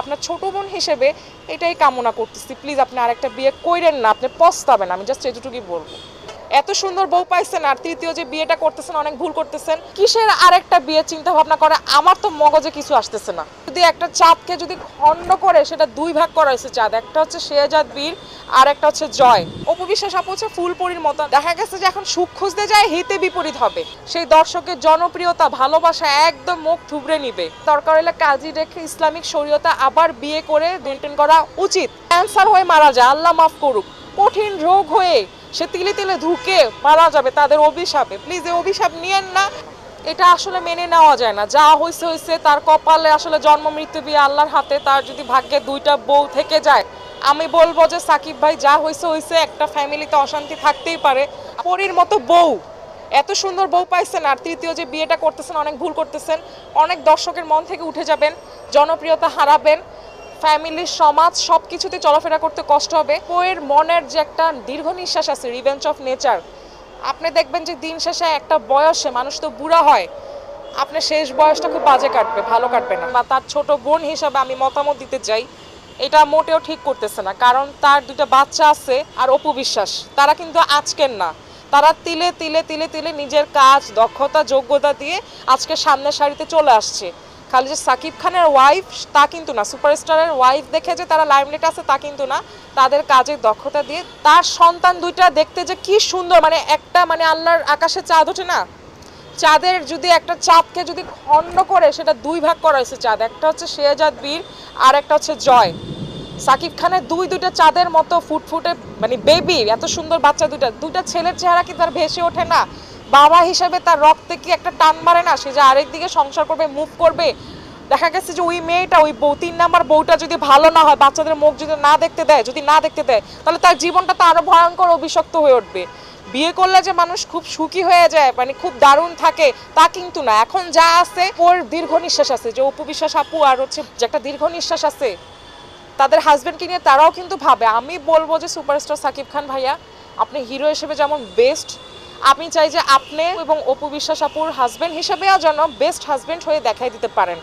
আপনার ছোট বোন হিসেবে এটাই কামনা করতেছি। প্লিজ আপনি আরেকটা বিয়ে কইরেন না, আপনি পস্তাবেন, আমি জাস্ট এটুকুই বলব। এত সুন্দর বউ পাইছেন আর তৃতীয় যে বিয়েটা করতেছেন, অনেক ভুল করতেছেন, কিসের আরেকটা বিয়ে চিন্তা ভাবনা করে? আমার তো মগজে কিছু আসতেছে না। যদি একটা চাঁদকে যদি খণ্ড করে, সেটা দুই ভাগ করা হয়েছে চাঁদ, একটা হচ্ছে শেহজাদ বীর আর একটা হচ্ছে জয়। অপবিশ্বাস আপু হচ্ছে ফুলপরির মতো দেখা গেছে যে এখন সুখ খুঁজতে যায়, হিতে বিপরীত হবে। সেই দর্শকের জনপ্রিয়তা, ভালোবাসা একদম মুখ থুবড়ে নিবে। দরকার হলে কাজী রেখে ইসলামিক শরীয়তা আবার বিয়ে করে মেনটেন করা উচিত। ক্যান্সার হয়ে মারা যায়, আল্লাহ মাফ করুক। কঠিন রোগ হয়ে সে তিলে তিলে ধুকে মারা যাবে তাদের অভিশাপে। প্লিজ, এই অভিশাপ নিয়েন না। এটা আসলে মেনে নেওয়া যায় না। যা হয়েছে হয়েছে তার কপালে আসলে জন্ম, মৃত্যু বিয়ে আল্লাহর হাতে তার যদি ভাগ্যে দুইটা বউ থেকে যায় আমি বলব যে সাকিব ভাই যা হয়েছে হয়েছে একটা ফ্যামিলিতে অশান্তি থাকতেই পারে। পরীর মতো বউ, এত সুন্দর বউ পাইছেন আর তৃতীয় যে বিয়েটা করতেছেন, অনেক ভুল করতেছেন, অনেক দর্শকের মন থেকে উঠে যাবেন, জনপ্রিয়তা হারাবেন ফ্যামিলির সমাজ সব কিছুতে চলাফেরা করতে কষ্ট হবে। বইয়ের মনের যে একটা দীর্ঘ নিঃশ্বাস আছে রিভেঞ্জ অফ নেচার আপনি দেখবেন যে দিন শেষে একটা বয়সে মানুষ তো বুড়া হয়, আপনার শেষ বয়সটা খুব বাজে কাটবে, ভালো কাটবে না। বা তার ছোট বোন হিসাবে আমি মতামত দিতে চাই এটা মোটেও ঠিক করতেছে না, কারণ তার দুটো বাচ্চা আছে আর অপু বিশ্বাস। তারা কিন্তু আজকের না। তারা তিলে তিলে তিলে তিলে নিজের কাজ, দক্ষতা, যোগ্যতা দিয়ে আজকে সামনের সারিতে চলে আসছে। খালি যে সাকিব খানের ওয়াইফ তা কিন্তু না। সুপারস্টারের ওয়াইফ দেখে যে তারা লাইমলাইট আছে, তা কিন্তু না। তাদের কাজের দক্ষতা দিয়ে তার সন্তান দুইটা দেখতে যে কি সুন্দর মানে একটা মানে আল্লাহর আকাশে চাঁদ ওঠে না। চাঁদের যদি একটা চাঁদকে যদি খণ্ড করে, সেটা দুই ভাগ করা হয়েছে চাঁদ। একটা হচ্ছে শেহজাদ বীর, আর একটা হচ্ছে জয়। সাকিব খানের দুই, দুইটা চাঁদের মতো ফুটফুটে মানে বেবি এত সুন্দর বাচ্চা দুইটা। দুইটা ছেলের চেহারা কি তার ভেসে ওঠে না? বাবা হিসেবে তার রক্তে কি একটা টান মারে না? সে যে আরেক দিকে সংসার করবে মুভ করবে। দেখা গেছে যে ওই মেয়েটা, ওই বউ, তিন নাম্বার বউটা যদি ভালো না হয়, বাচ্চাদের মুখ যদি না দেখতে দেয়, যদি না দেখতে দেয়, তাহলে তার জীবনটা তো আরও ভয়ঙ্কর, অভিশপ্ত হয়ে উঠবে। বিয়ে করলে যে মানুষ খুব সুখী হয়ে যায় মানে খুব দারুণ থাকে, তা কিন্তু না। এখন যা আছে, ওর দীর্ঘ নিঃশ্বাস আছে। যে উপবিশ্বাস আপু আর হচ্ছে যে একটা দীর্ঘ নিঃশ্বাস আছে, তাদের হাজবেন্ডকে নিয়ে তারাও কিন্তু ভাবে। আমি বলব যে সুপারস্টার সাকিব খান ভাইয়া, আপনি হিরো হিসেবে যেমন বেস্ট আমি চাই যে আপনি এবং অপু বিশ্বাস আপুর হাজবেন্ড হিসেবেও যেন বেস্ট হাজবেন্ড হয়ে দেখাই দিতে পারেন।